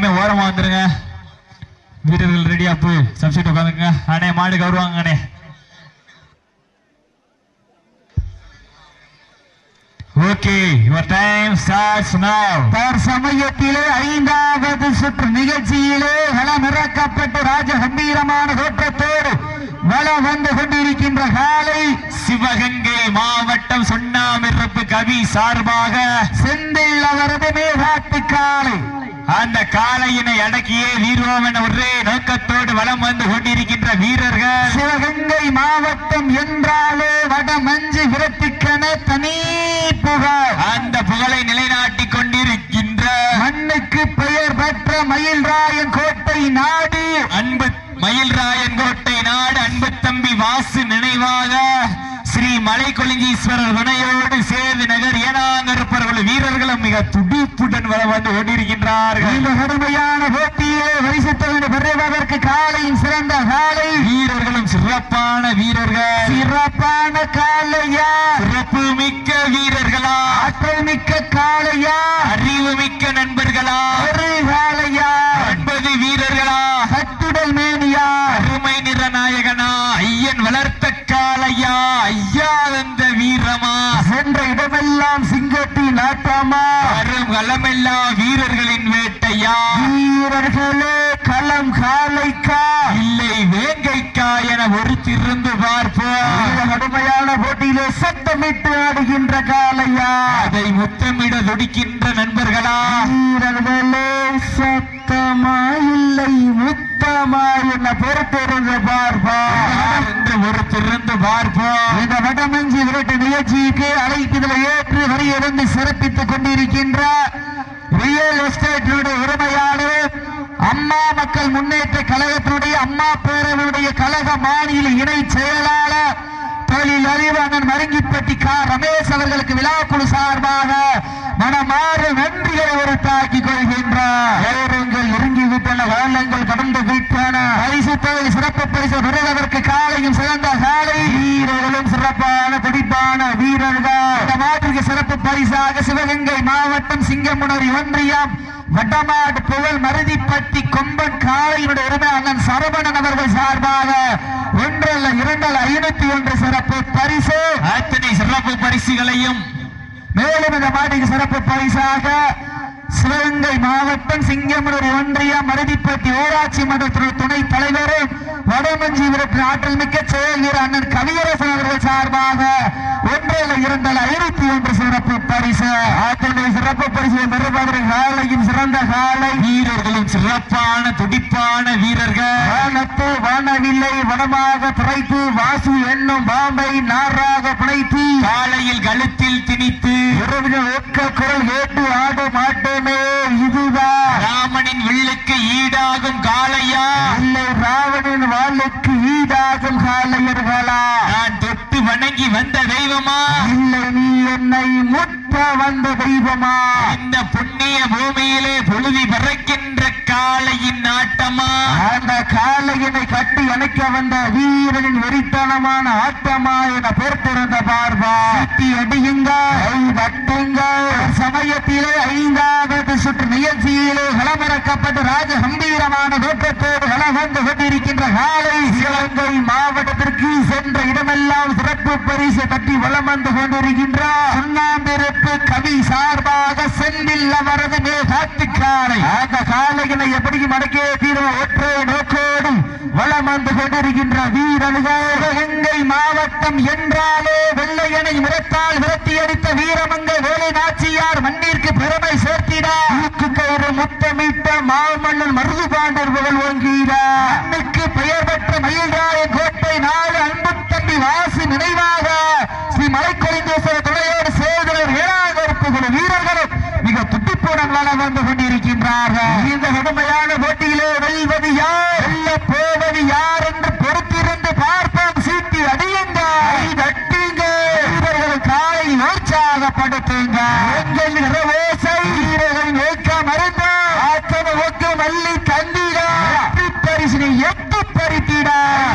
எல்லாருமே ஓரமா வந்துருங்க. வீரர்கள் ரெடியா போய் சப்ஸ்டிட் உட்காந்துங்க அண்ணே மாடு கவுருவாங்க அண்ணே. ஓகே யுவர் டைம் ஸ்டார்ட்ஸ் நவ தற்சமயத்திலே ஐந்தாவது சுற்று நிகழ்ச்சியிலே களமிறக்கப்பட்டு ராஜ கம்பீரமான தோற்றத்தோடு வளம் வந்து கொண்டிருக்கின்ற காலை சிவகங்கை மாவட்டம் சொன்னாமிரப்பு கவி சார்பாக செந்தில் அவரது மேகாட்டு காலை. அந்த காளையினை அடக்கியே வீரோம் என ஒரே நோக்கத்தோடு வலம் வந்து கொண்டிருக்கின்ற வீரர்கள். சிவகங்கை மாவட்டம் என்றாலே வட மஞ்சு விரட்டுக்கென தனி புகழ். அந்த புகழை நிலைநாட்டிக் கொண்டிருக்கின்ற மண்ணுக்கு பெயர் பெற்ற மயில்ராயன் கோட்டை நாடு. அன்பு மயில்ராயன் கோட்டை நாடு. அன்பு தம்பி வாசு நினைவாக ஸ்ரீ மலைக்கொலிஞ்சீஸ்வரர் துணையோடு சேது நகர் ஏனாங்கருப்பர்கள் வீரர்களும் மிக துடிப்புடன் வலம் வந்து கொண்டிருக்கின்றார்கள். இந்த கடுமையான போட்டியிலே வரிசத்தவனை பெறுவதற்கு காலையின் சிறந்த காலை. வீரர்களும் சிறப்பான வீரர்கள். சிறப்பான காலையா? சிறப்பு மிக்க வீரர்களா? ஆற்றல் மிக்க காளையா அறிவு மிக்க நண்பர்களா? ஒரு காளையா ஒன்பது வீரர்களா? ஆட்டமா வரும் களமெல்லாம் வீரர்களின் வேட்டையா? வீரர்களே களம் காளைக்கா இல்லை வேங்கைக்கா என ஒருத்திருந்து பார்ப்போம். கடுமையான போட்டியிலே சத்தமிட்டு ஆடுகின்ற காளையா? அதை முத்தமிட துடிக்கின்ற நண்பர்களா? வீரர்களே சத்தமா இல்லை முத்தமா என்ன பொறுத்திருந்து பார்ப்பா. என்று ஒருத்திருந்து பார்ப்போம் இந்த வடமஞ்சி விரட்டு நிகழ்ச்சிக்கு அழைப்புதலை ஏற்று வரையிருந்து சிறப்பித்துக் கொண்டிருக்கின்ற ரியல் எஸ்டேட்டினுடைய உரிமையாளர் அம்மா மக்கள் முன்னேற்ற கழகத்தினுடைய அம்மா பேரவையுடைய கழக மாநில இணை செயலாளர் தொழில் அறிவாளன் மருங்கிப்பட்டி கா. ரமேஷ் அவர்களுக்கு விழாக்குழு சார்பாக மனமாறு நன்றிகளை ஒரு தாக்கிக் கொள்கின்றார். நேரங்கள் நெருங்கிவிட்டன காலங்கள் கடந்து விட்டன பரிசு தொகை சிறப்பு பரிசு பெறுவதற்கு காலையும் சிறந்த காலை. வீரர்களும் சிறப்பான துடிப்பான வீரர்கள். இந்த மாற்றுக்கு சிறப்பு பரிசாக சிவகங்கை மாவட்டம் சிங்கமுனரி ஒன்றியம் வட்டமாடு புகழ் மருதிப்பட்டி கொம்பன் காளையினுடைய உரிமை அண்ணன் சரவணன் அவர்கள் சார்பாக ஒன்றல்ல இரண்டல்ல ஐநூத்தி ஒன்று சிறப்பு பரிசு. அத்தனை சிறப்பு பரிசுகளையும் மேலும் இந்த மாட்டுக்கு சிறப்பு பரிசாக சிவகங்கை மாவட்டம் சிங்கமனூர் ஒன்றியம் மருதிப்பட்டி ஊராட்சி மன்றத்தினுடைய துணைத் தலைவரும் வடமஞ்சி விரட்டு ஆற்றல் மிக்க செயல் அண்ணன் கவியரசன் அவர்கள் சார்பாக ஒன்றில் இரண்டில் ஐநூத்தி ஒன்று சிறப்பு பரிசு. ஆற்றலை சிறப்பு பரிசு பெறுவதற்கு காலையும் சிறந்த காலை. வீரர்களும் சிறப்பான துடிப்பான வீரர்கள். வானத்து வானவில்லை வனமாக துறைத்து வாசு என்னும் பாம்பை நாராக பிணைத்து காலையில் கழுத்தில் திணித்து இரவின ஒக்க குரல் கேட்டு ஆடும் ஆட்டமே இதுதான் ராமனின் வில்லுக்கு ஈடாகும் காளையா இல்லை ராவணன் வாளுக்கு ஈடாகும் காலையர்களா நான் தொட்டு வணங்கி வந்த தெய்வமா இல்லை நீ என்னை முட்ட வந்த தெய்வமா? இந்த புண்ணிய பூமியிலே பொழுதி பறக்கின்ற காளையின் நாட்டமா அந்த காளையனை கட்டி அணைக்க வந்த வீரனின் வெறித்தனமான ஆட்டமா என பொறுத்திருந்த பார்வா. சுத்தி அடியுங்க. தட்டுங்க சமயத்திலே ஐந்தாவது சுற்று நிகழ்ச்சியிலே களமிறக்கப்பட்டு ராஜ கம்பீரமான தோற்றத்தோடு களம் வந்து கொண்டிருக்கின்ற காலை சிவகங்கை மாவட்டத்திற்கு சென்ற இடமெல்லாம் சிறப்பு பரிசு தட்டி வளம் வந்து கொண்டிருக்கின்றார். சுண்ணாம்பிருப்பு கவி சார்பாக செந்தில் அவரது மேகாட்டு காலை அந்த காலைகளை எப்படியும் அடக்கிய தீர்வு ஒற்றை நோக்கோடு வளம் வந்து கொண்டிருக்கின்ற வீரர்கள் மாவட்டம் என்றாலே வெள்ளையனை முரத்தால் விரட்டி அடித்த வீரமங்கை வேலை நாச்சியார் மண்ணிற்கு பெருமை சேர்த்திட. கயிறு முத்தமிட்ட மாமன்னன் மருது பாண்டர் புகழ் ஓங்கினார் மண்ணுக்கு பெயர் பெற்ற மயில்ராய கோட்டை நாடு அன்பு தம்பி வாசி நினைவாக ஸ்ரீ மலைக்கொழிந்தேஸ்வர துணையோடு சேதுவர் ஏழாவது வீரர்களும் மிக நடந்து வந்து கொண்டிருக்கின்றார்கள் இந்த கடுமையான போட்டியிலே வெல்வது யார் வெல்ல போவது யார் என்று பொறுத்திருந்து பார்ப்போம் சீட்டி அடியுங்க தட்டுங்க வீரர்கள் காலை உற்சாகப்படுத்துங்க எங்கள் இரவோசை வீரர்களின் ஏக்கம் அறிந்த ஆத்தன ஒக்க மல்லி தந்திட பரிசினை எட்டு பறித்திட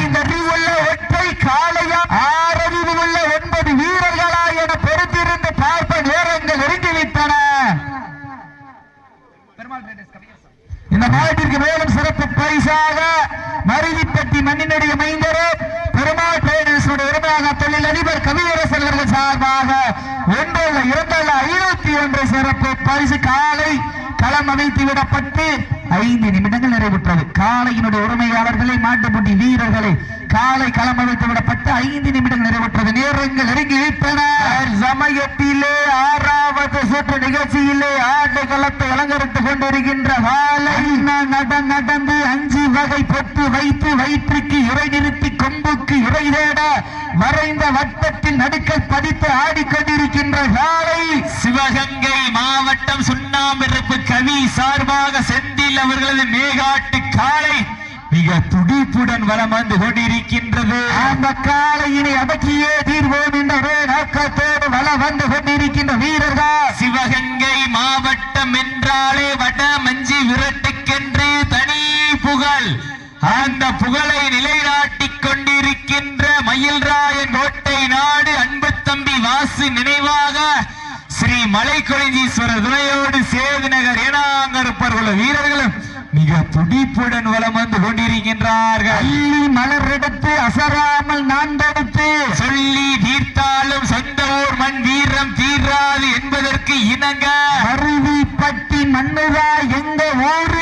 இந்த அறிவுள்ள ஒற்றை காளையா ஆறறிவு உள்ள ஒன்பது வீரர்களா என பொறுத்திருந்து பார்ப்ப நேரங்கள் நெருங்கிவிட்டன இந்த அந்த மாட்டிற்கு மேலும் சிறப்பு பரிசாக மருதிப்பட்டி மண்ணினுடைய மைந்தரும் பெருமாள் பேரரசுடைய உரிமையாக தொழில் அதிபர் கவியரசர் அவர்கள் சார்பாக ஒன்றல்ல இரண்டல்ல ஐநூத்தி ஒன்று சிறப்பு பரிசு காலை களம் அமைத்து விடப்பட்டு ஐந்து நிமிடங்கள் நிறைவுற்றது. காலையினுடைய உரிமையாளர்களை மாட்டுப்பட்டி வீரர்களை காலை களம் அமைத்து விடப்பட்டு ஐந்து நிமிடங்கள் நிறைவுற்றது. நேரங்கள் நெருங்கி விட்டன. சமயத்திலே ஆறாவது சுற்று நிகழ்ச்சியிலே ஆட்டு களத்தை அலங்கரித்துக் கொண்டிருக்கின்ற காலை நட நடந்து அஞ்சு வகை பொட்டு வைத்து வயிற்றுக்கு இறை நிறுத்தி கொம்புக்கு இறை தேட மறைந்த வட்டத்தில் நடுக்கல் பதித்து ஆடிக்கொண்டிருக்கின்ற காலை சிவகங்கை மாவட்டம் சுண்ணாம்பிறப்பு கவி சார்பாக செந்தில் அவர்களது மேகாட்டு காளை மிக துடிப்புடன் வலம் வந்து கொண்டிருக்கின்றது. அந்த காலையினை அடக்கியே தீர்வோம் என்ற நோக்கத்தோடு வள வந்து கொண்டிருக்கின்ற வீரர்கள். சிவகங்கை மாவட்டம் என்றாலே வட மஞ்சி விரட்டுக்கென்று தனி புகழ். அந்த புகழை நிலைநாட்டிக் கொண்டிருக்கின்ற மயில்ராயன் கோட்டை நாடு அன்பு தம்பி வாசு நினைவாக ஸ்ரீ மலைக்கொழிஞ்சீஸ்வரர் துணையோடு சேது நகர் ஏனாங்கருப்பர் உள்ள வீரர்களும் மிக துடிப்புடன் வலம் வந்து கொண்டிருக்கின்றார்கள். அள்ளி மலர் எடுத்து அசராமல் நான் தடுத்து சொல்லி தீர்த்தாலும் சொந்த ஊர் மண் வீரம் தீராது என்பதற்கு இணங்க. அருவி பட்டி மண்ணுதா எங்க ஊரு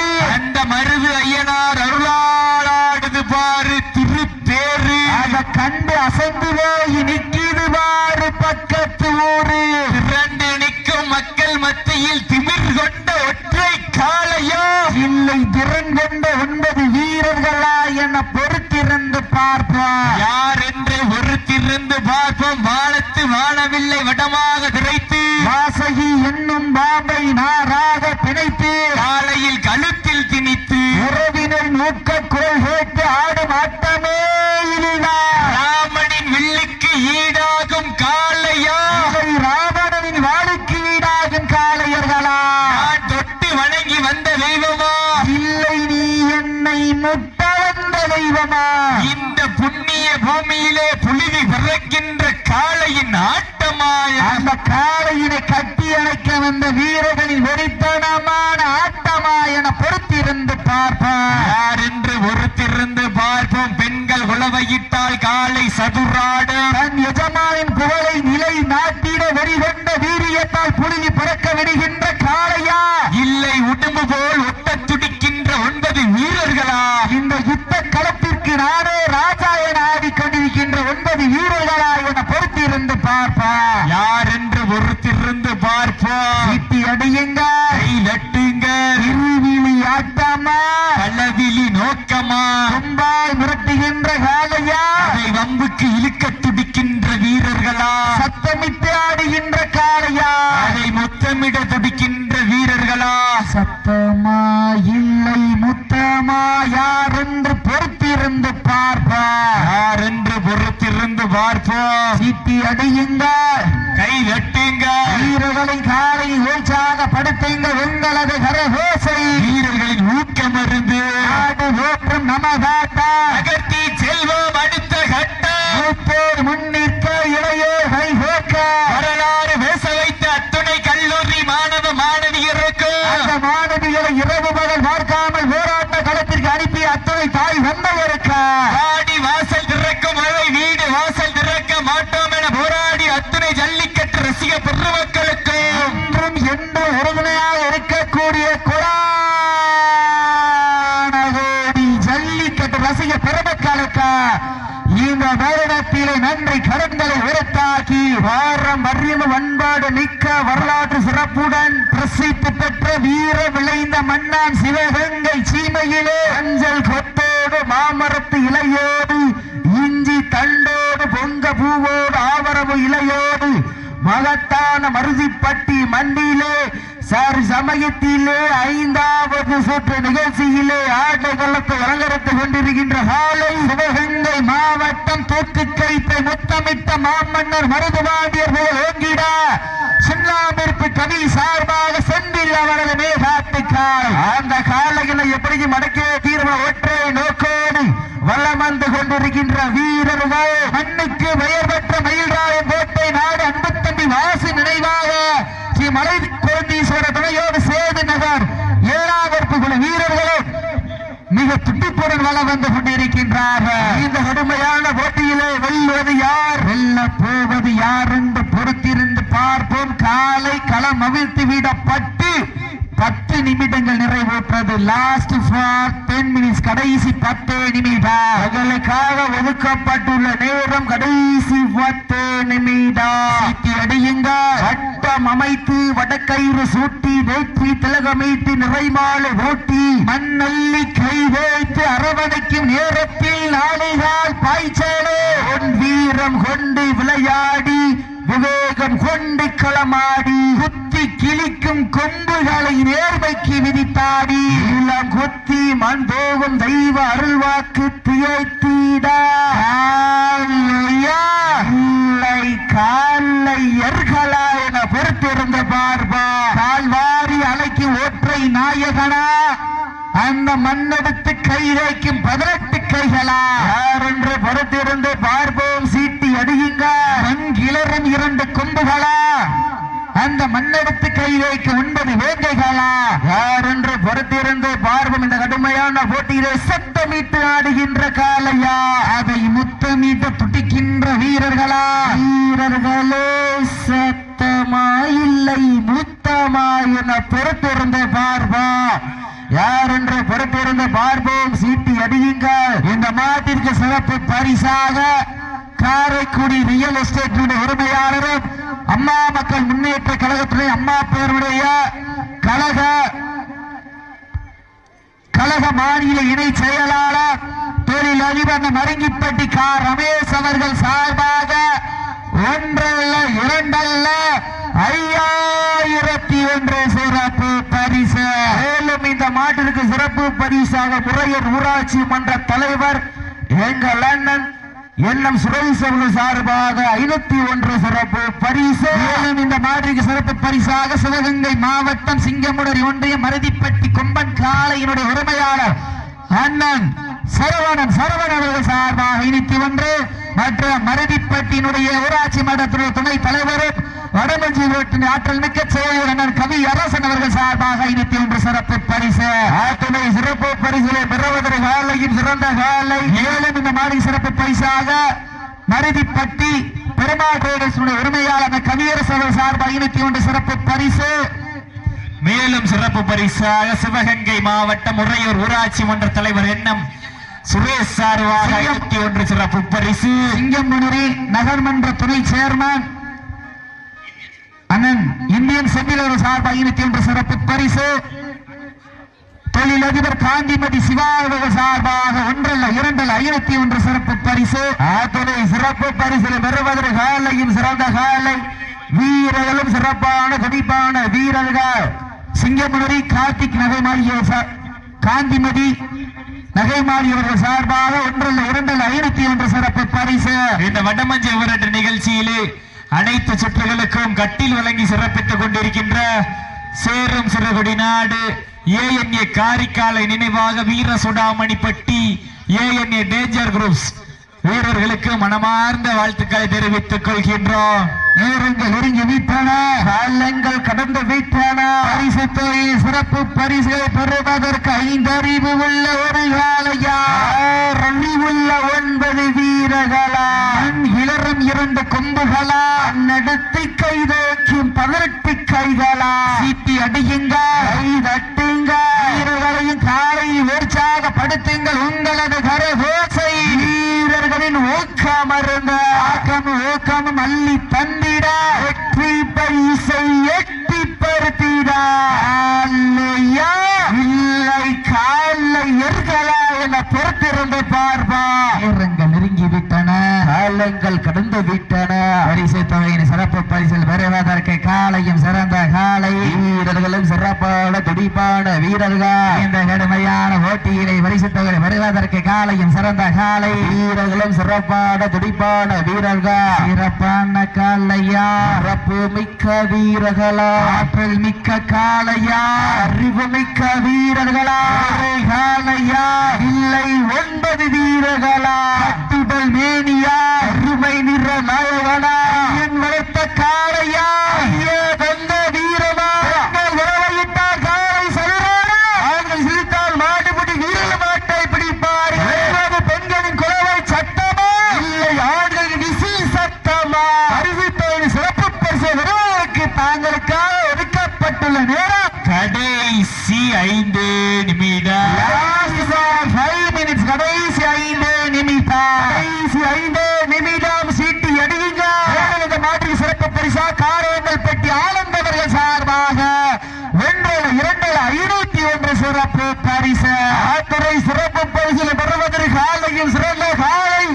திறன் கொண்ட ஒன்பது வீரர்களா என பொறுத்திருந்து பார்ப்போம். யார் என்று ஒருத்திருந்து பார்ப்போம். வானத்து வானவில்லை வடமாக திரைத்து. வாசகி என்னும் பாம்பை நாராக பிணைத்து காலையில் கழுத்தில் திணித்து உறவினர் மூக்க குரல் கேட்டு ஆடும் ஆட்டமே இதுதான் ராமனின் வில்லுக்கு ஈடாகும் காளையா இவை ராவணனின் வாளுக்கு ஈடாகும் காளையர்களா நான் தொட்டு வணங்கி வந்த தெய்வமா இல்லை நீ என்னை முட்ட வந்த தெய்வமா இந்த புண்ணிய பூமியிலே புழுதி பிறக்கின்ற காளையின் ஆட்டமாய அந்த காளையினை கட்டி அணைக்க வந்த வீரர்களின் வெறித்தனமான ஆட்டமா என பொறுத்திருந்து பார்ப்பார். யார் என்று ஒருத்திருந்து பார்ப்போம். பெண்கள் உழவையிட்டால் காலை சதுராடும் தன் எஜமானின் புகழை நிலை நாட்டிட வெறிகொண்ட வீரியத்தால் புழுதி பறக்க விடுகின்ற காளையா? இல்லை உடம்பு போல் ஒட்டத் துடிக்கின்ற ஒன்பது வீரர்களா? இந்த யுத்த களத்திற்கு நானே வீரர்களை காலை ஓய்ச்சாக படுத்துங்க உங்களது கரகோசை. வீரர்களின் ஊக்கம் அருந்து நாடு ஓற்றும் நமதாட்டா இந்த நன்றி கடன்களை உரத்தாக்கி வாரம் வரியம் வன்பாடு மிக்க வரலாற்று சிறப்புடன் பிரசித்தி பெற்ற வீர விளைந்த மன்னான் சிவகங்கை சீமையிலே அஞ்சல் கொத்தோடு மாமரத்து இலையோடு இஞ்சி தண்டோடு பொங்க பூவோடு ஆவரவு இலையோடு மகத்தான மருதிப்பட்டி மண்டியிலே சார் சமயத்திலே ஐந்தாவது சுற்று நிகழ்ச்சியிலே ஆட்டை கள்ளத்தை அலங்கரித்துக் கொண்டிருக்கின்ற காலை சிவகங்கை மாவட்டம் தூக்கு கைத்தை முத்தமிட்ட மாமன்னர் மருதுபாண்டியர் போல் ஓங்கிட சின்னாமிற்கு கவி சார்பாக செந்தில் அவரது மேகாட்டுக்கால் அந்த காலைகளை எப்படி மடக்கே தீர்வு ஒற்றை நோக்கோடு வல்லம் வந்து கொண்டிருக்கின்ற வீரர்கள் மண்ணுக்கு பெயர் பெற்ற மயில்ராயன் கோட்டை நாடு அன்பு தம்பி வாசு நினைவாக ஸ்ரீ மலை கோந்தீஸ்வர துணையோடு சேது நகர் ஏழாவிற்கு குழு வீரர்களும் போட்டியில துட்டிப்புடன் வள வந்து கொண்டிருக்கின்றார்கள் இந்த கடுமையான போட்டியிலே வெல்வது யார் வெல்ல போவது யார் என்று பொறுத்திருந்து பார்ப்போம் காலை களம் அவிழ்த்து விடப்பட்டு பத்து நிமிடங்கள் நிறைவேற்றது லாஸ்ட் ஃபார் டென் மினிட்ஸ் கடைசி பத்து நிமிடம் அவர்களுக்காக ஒதுக்கப்பட்டுள்ள நேரம் கடைசி சீட்டி அடியுங்க வட்டம் அமைத்து வடக்கயிறு சூட்டி வேற்றி திலகமைத்து நிறைமாலை ஓட்டி மண்ணள்ளி கை வைத்து அரவணைக்கும் நேரத்தில் நாளைகால் பாய்ச்சலே. உன் வீரம் கொண்டு விளையாடி விவேகம் கொண்டு களமாடி குத்தி கிழிக்கும் கொம்புகளை நேர்மைக்கு விதித்தாடி இளம் கொத்தி மண் போகும் தெய்வ அருள்வாக்கு திகைத்தீட. காலை எர்களா என பொறுத்திருந்த பார்பா கால்வாரி அலைக்கும் ஒற்றை நாயகனா? அந்த மண்ணெடுத்து கை வைக்கும் பதினெட்டு கைகளா? யார் என்று பொறுத்திருந்து பார்ப்போம் சீட்டி அடியுங்க. மண் கிளறும் இரண்டு கொம்புகளா? அந்த மண்ணெடுத்து கை வைக்க ஒன்பது வேங்கைகளா யார் என்று பொறுத்திருந்து பார்வம் இந்த கடுமையான போட்டியிலே சத்தமிட்டு ஆடுகின்ற காலையா அதை முத்தமிட்டு துடிக்கின்ற வீரர்களா? வீரர்களே சத்தமா இல்லை முத்தமா என பொறுத்திருந்து பார்வா யார் என்று பொறுத்திருந்து பார்ப்போம்? சீட்டி அடியுங்கள். இந்த மாட்டிற்கு சிறப்பு பரிசாக காரைக்குடி ரியல் எஸ்டேட் உரிமையாளரும் அம்மா மக்கள் முன்னேற்ற கழகத்துறை அம்மா பேருடைய கழக கழக மாநில இணை செயலாளர் தொழிலதிபர் மருங்கிப்பட்டி கா. ரமேஷ் அவர்கள் சார்பாக ஒன்றல்ல இரண்டல்ல ஐயாயிரத்தி ஒன்று சிறப்பு பரிசு. மேலும் இந்த மாட்டிற்கு சிறப்பு பரிசாக முறையர் ஊராட்சி மன்ற தலைவர் எங்கள் அண்ணன் எண்ணம் சுரேஷ் அவர்கள் சார்பாக ஐநூத்தி ஒன்று சிறப்பு பரிசு. மேலும் இந்த மாதிரிக்கு சிறப்பு பரிசாக சிவகங்கை மாவட்டம் சிங்கமுடரி ஒன்றியம் மருதிப்பட்டி கொம்பன் காளையினுடைய உரிமையாளர் அண்ணன் சரவணன். சரவணன் அவர்கள் சார்பாக ஐநூத்தி ஒன்று. மற்ற மருதிப்பட்டியினுடைய ஊராட்சி மன்றத்தினுடைய துணைத் தலைவரும் வடமஞ்சி வீட்டின் ஆற்றல் மிக்க செயலர் அண்ணன் கவி அரசன் அவர்கள் சார்பாக இனித்தி ஒன்று சிறப்பு பரிசு. ஆத்துணை சிறப்பு பரிசிலை பெறுவதற்கு காலையும் சிறந்த காலை. மேலும் இந்த மாடி சிறப்பு பரிசாக மருதிப்பட்டி பெருமாள் ட்ரேடர்ஸுடைய உரிமையாளர் கவியரசு அவர்கள் சார்பாக இனித்தி ஒன்று சிறப்பு பரிசு. மேலும் சிறப்பு பரிசாக சிவகங்கை மாவட்டம் உறையூர் ஊராட்சி மன்ற தலைவர் எண்ணம் சுரேஷ் சார்பாக ஐநூத்தி ஒன்று சிறப்பு பரிசு. சிங்கம்புணரி நகர்மன்ற துணை சேர்மன் அண்ணன் இந்தியன் செம்பிலர் சார்பாக இருபத்தி ஒன்று சிறப்பு பரிசு. தொழிலதிபர் காந்திமதி சிவா அவர்கள் சார்பாக ஒன்றல்ல இரண்டல்ல ஐநூத்தி ஒன்று சிறப்பு பரிசு. அத்துணை சிறப்பு பரிசில் பெறுவதற்கு காலையும் சிறந்த காலை. வீரர்களும் சிறப்பான துடிப்பான வீரர்கள். சிங்கமுனரி கார்த்திக் நகை மாளிகை சா- காந்திமதி நகை மாளிகை சார்பாக ஒன்றல்ல இரண்டல்ல ஐநூத்தி ஒன்று சிறப்பு பரிசு. இந்த வடமஞ்ச விரட்டு நிகழ்ச்சியிலே அனைத்து சுற்றுகளுக்கும் கட்டில் வழங்கி சிறப்பித்துக் கொண்டிருக்கின்ற சேரும் சிறுகுடி நாடு ஏஎன்ஏ காரிக்காலை நினைவாக வீர சுடாமணி பட்டி ஏஎன்ஏ டேஞ்சர் குரூப்ஸ் வீரர்களுக்கு மனமார்ந்த வாழ்த்துக்களை தெரிவித்துக் கொள்கின்றோம். நேரங்கள் நெருங்கி விட்டன. காலங்கள் கடந்து விட்டன. பரிசு தொகை சிறப்பு பரிசுகளை பெறுவதற்கு ஐந்தறிவு உள்ள ஒரு காலையா அறிவுள்ள ஒன்பது வீரர்களா? இளரும் இரண்டு கொம்புகளா? நடத்தி கைதோக்கும் பதினெட்டு கைகளா? சீட்டி அடியுங்க. கை தட்டுங்க. வீரர்களையும் காலை உற்சாகப்படுத்துங்கள். உங்களது கரகோசை வீரர்களின் ஊக்கம் அருந்த ஆக்கம் ஊக்கமும் அள்ளி தந்திட பைசை எட்டி பருத்திட இல்லை காலை எர்களா என பொறுத்திருந்து பார்ப்பா. நெருங்கி காலங்கள் கடந்து விட்டன. பரிசு தொகையின் சிறப்பு பரிசில் பெறுவதற்கு காலையும் சிறந்த காலை. வீரர்களும் சிறப்பான துடிப்பான வீரர்கள். இந்த கடுமையான போட்டியினை பரிசு தொகை பெறுவதற்கு காலையும் சிறந்த காலை. வீரர்களும் சிறப்பான துடிப்பான வீரர்கள். சிறப்பான காலையா? சிறப்பு மிக்க வீரர்களா? ஆற்றல் மிக்க காலையா? அறிவு மிக்க வீரர்களா? காலையா? இல்லை ஒன்பது வீரர்களா? கட்டுடல் மேனியா அருமை நிற நாயகனா என் வளர்த்த காளையா ஐயா தந்த வீரமா பெண்கள் உறவையிட்டால் காலை சொல்றானா ஆண்கள் சிரித்தால் மாட்டுப்பட்டி வீரல் மாட்டை சிறப்பு பரிசு ஆத்துறை சிறப்பு பரிசில் பெறுவதற்கு காலையும் சிறந்த காலை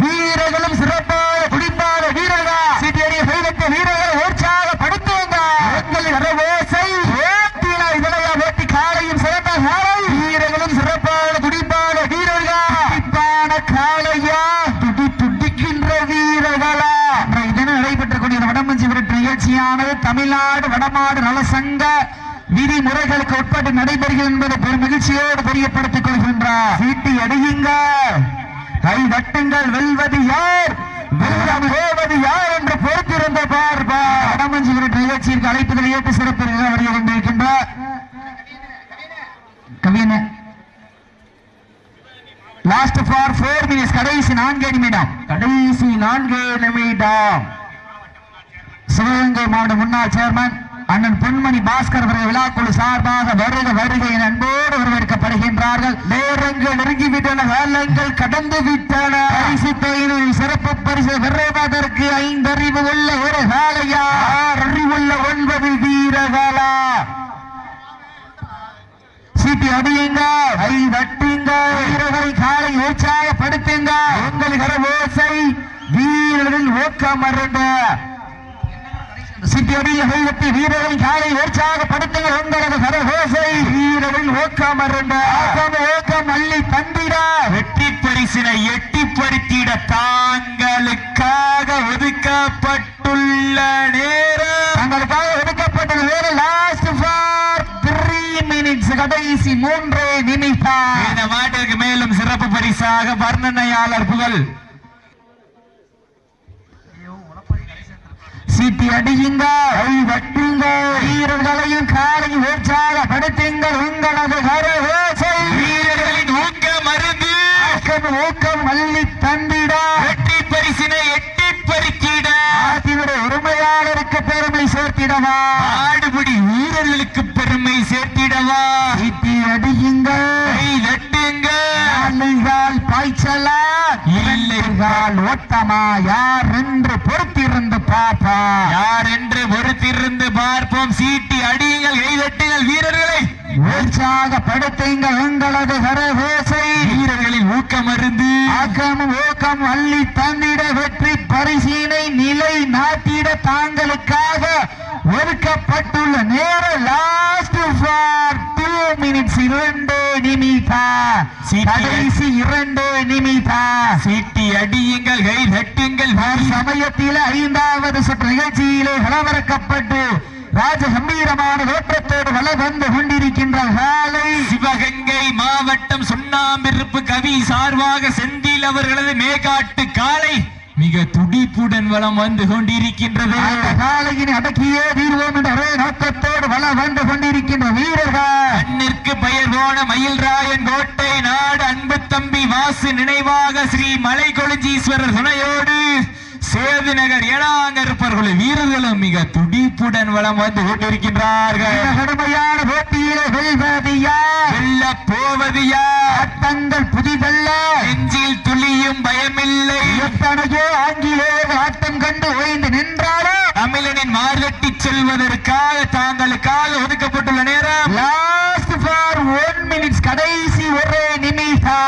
வீரர்களும் சிறப்பான குடிப்பான வீரர்கள் சிட்டியடிய கைதட்ட வீரர்களை உற்சாகப்படுத்துங்க எங்கள் வரவோசை ஓட்டின இதனையா ஓட்டி காலையும் சிறந்த காலை வீரர்களும் சிறப்பான குடிப்பான வீரர்கள் துடிப்பான காளையா துடி துடிக்கின்ற வீரர்களா இன்றைய தினம் நடைபெற்றுக் கொண்டிருந்த வடமஞ்சி விரட்டு நிகழ்ச்சியானது தமிழ்நாடு வடமாடு நலசங்க விதிமுறைகளுக்கு உட்பட்டு நடைபெறுகிறது என்பதை பெரும் மகிழ்ச்சியோடு தெரியப்படுத்திக் கொள்கின்றார் சீட்டி அடியுங்க. கை தட்டுங்கள் வெல்வது யார்? வெல்லம் போவது யார் என்று பொறுத்திருந்த பார் வடமஞ்சி விரட்டு நிகழ்ச்சியிற்கு அழைப்புதல் ஏற்று சிறப்பு வருகை கொண்டிருக்கின்றார் கவியன. லாஸ்ட் ஃபார் ஃபோர் மினிட்ஸ் கடைசி நான்கு நிமிடம். கடைசி நான்கு நிமிடம். சிவகங்கை மாவட்ட முன்னாள் சேர்மன் அண்ணன் பொன்மணி பாஸ்கர் அவர்கள் விழாக்குழு சார்பாக வருக வருகை அன்போடு வரவேற்கப்படுகின்றார்கள். நேரங்கள் நெருங்கிவிட்டன காலங்கள் கடந்து விட்டன பரிசு தொகையில் சிறப்பு பரிசு பெறுவதற்கு ஐந்தறிவு உள்ள ஒரு காலையா அறிவுள்ள ஒன்பது வீரகாலா சீட்டி அடியுங்க கை தட்டுங்க வீரர்களை காலை உற்சாகப்படுத்துங்க. உங்கள் கரவோசை வீரர்கள் ஊக்கம் அடிய கைதட்டி வீரர்களை காலை உற்சாகப்படுத்துங்க உங்களது கரவோசை வீரர்கள் ஊக்கம் அருந்த ஊக்கம் ஊக்கம் அள்ளி தந்திட. வெற்றி பரிசினை எட்டி பறித்திட தாங்களுக்காக ஒதுக்கப்பட்டுள்ள நேரம். தங்களுக்காக ஒதுக்கப்பட்ட நேரம். லாஸ்ட் ஃபார் த்ரீ மினிட்ஸ் கடைசி மூன்று நிமிஷம். இந்த மாட்டிற்கு மேலும் சிறப்பு பரிசாக வர்ணனையாளர் புகழ். சீட்டி அடியுங்க கை தட்டுங்க வீரர்களையும் காலை உற்சாகப்படுத்துங்கள் உங்களது கரவோசை வீரர்களின் ஊக்க மருந்து ஊக்கம் அள்ளி தந்திட. வெற்றி பரிசினை எட்டி பறித்திட. ஆத்தினுடைய உரிமையாளருக்கு பெருமை சேர்த்திடவா. ஆடுபடி வீரர்களுக்கு பெருமை சேர்த்திடவா. சீட்டி அடியுங்க. கை நாலுகால் பாய்ச்சலா. இரண்டுகால் ஓட்டமா? யார் என்று பொறுத்திருந்து பாப்பா யார் என்று பொறுத்திருந்து பார்ப்போம்? சீட்டி அடியுங்கள் கைதட்டுங்கள் வீரர்களை. உற்சாகப்படுத்துங்க உங்களது கரகோசை. வீரர்களின் ஊக்க மருந்து ஆக்கமும் ஊக்கம் அள்ளி தந்திட வெற்றி பரிசீனை நிலை நாட்டிட தாங்களுக்காக ஒதுக்கப்பட்டுள்ள நேரம் லாஸ்ட் ஃபார் டூ மினிட்ஸ் இரண்டு நிமிடா சீட்டி- கடைசி இரண்டு நிமிடா சீட்டி அடியுங்கள் கை தட்டுங்கள் சமயத்தில் ஐந்தாவது சுற்று நிகழ்ச்சியிலே கலவரக்கப்பட்டு ராஜ கம்பீரமான தோற்றத்தோடு வள வந்து கொண்டிருக்கின்ற காலை. சிவகங்கை மாவட்டம் சுண்ணாம்பிருப்பு கவி சார்பாக செந்தில் அவர்களது மேகாட்டு காலை மிக துடிப்புடன் வலம் வந்து கொண்டிருக்கின்றது. அந்த காலையினை அடக்கியே தீர்வோம் என்ற ஒரே நோக்கத்தோடு வள வந்து கொண்டிருக்கின்ற வீரர்கள். கண்ணிற்கு பெயர் போன மயில்ராயன் கோட்டை நாடு அன்பு தம்பி வாசு நினைவாக ஸ்ரீ மலை கொழுஞ்சீஸ்வரர் துணையோடு சேது நகர் ஏனாங்கருப்பர்கள் வீரர்களும் மிக துடிப்புடன் வலம் வந்து கொண்டிருக்கின்றார்கள். கடுமையான போட்டியிலே வெல்வது யார் வெல்ல போவது யார் ஆட்டங்கள் புதிதல்ல. நெஞ்சில் துளியும் பயமில்லை. எத்தனையோ ஆங்கிலேயர்கள் ஆட்டம் கண்டு ஓய்ந்து நின்றாலும் தமிழனின் மார்கட்டி செல்வதற்காக தாங்களுக்காக ஒதுக்கப்பட்டுள்ள நேரம். லாஸ்ட் ஃபார் ஒன் மினிட்ஸ் கடைசி ஒரே நிமிஷா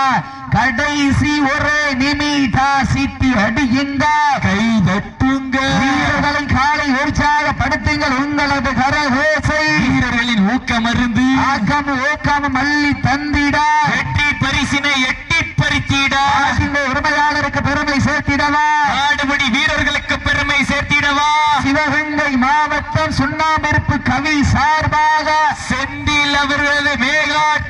கடைசி ஒரே நிமிஷா சிட்டி அடியுங்க. கை தட்டுங்க வீரர்களை காலை உற்சாகப்படுத்துங்கள் உங்களது கரகோசை. வீரர்களின் ஊக்கமருந்து. ஆக்கம் ஊக்கம் மல்லி தந்திட. வெற்றி பரிசினை எட்டி பறித்திட. உரிமையாளருக்கு பெருமை சேர்த்திடவா. ஆடுபடி வீரர்களுக்கு பெருமை சேர்த்திடவா. சிவகங்கை மாவட்டம் சுண்ணாம்பிருப்பு கவி சார்பாக. செந்தில் அவர்களது வெற்றி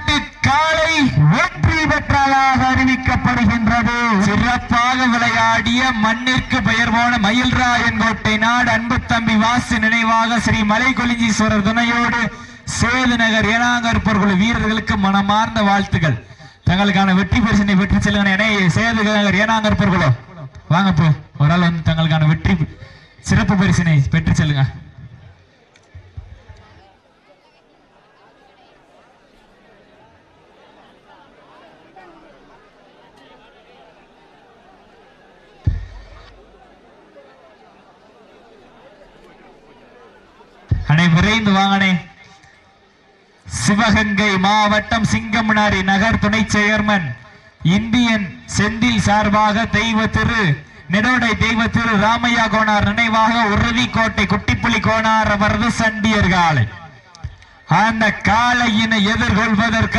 பெற்றதாக அறிவிக்கப்படுகின்றது. சிறப்பாக விளையாடிய மண்ணிற்கு பெயர் போன மயில்ராயன் கோட்டை நாடு அன்பு தம்பி வாசு நினைவாக ஸ்ரீ மலை கொலிஞ்சீஸ்வரர் துணையோடு சேது நகர் ஏனாங்கற்பர்கள் வீரர்களுக்கு மனமார்ந்த வாழ்த்துக்கள். தங்களுக்கான வெற்றி பரிசினை வெற்றி செல்லுங்க என சேது நகர் ஏனாங்கற்பர்களோ வாங்க போ ஒரு ஆள் வந்து தங்களுக்கான வெற்றி சிறப்பு பரிசினை பெற்று செல்லுங்க. மாவட்டம் சிங்கமனாரி நகர் துணை சேர்மன் இந்தியன் செந்தில் சார்பாக தெய்வ திரு நெடோடை தெய்வ திரு ராமையா கோனார் நினைவாக உறுதிக்கோட்டை குட்டிப்புலி கோனார் அவரது சண்டியர் காலை. அந்த காளையினை எதிர்கொள்வதற்காக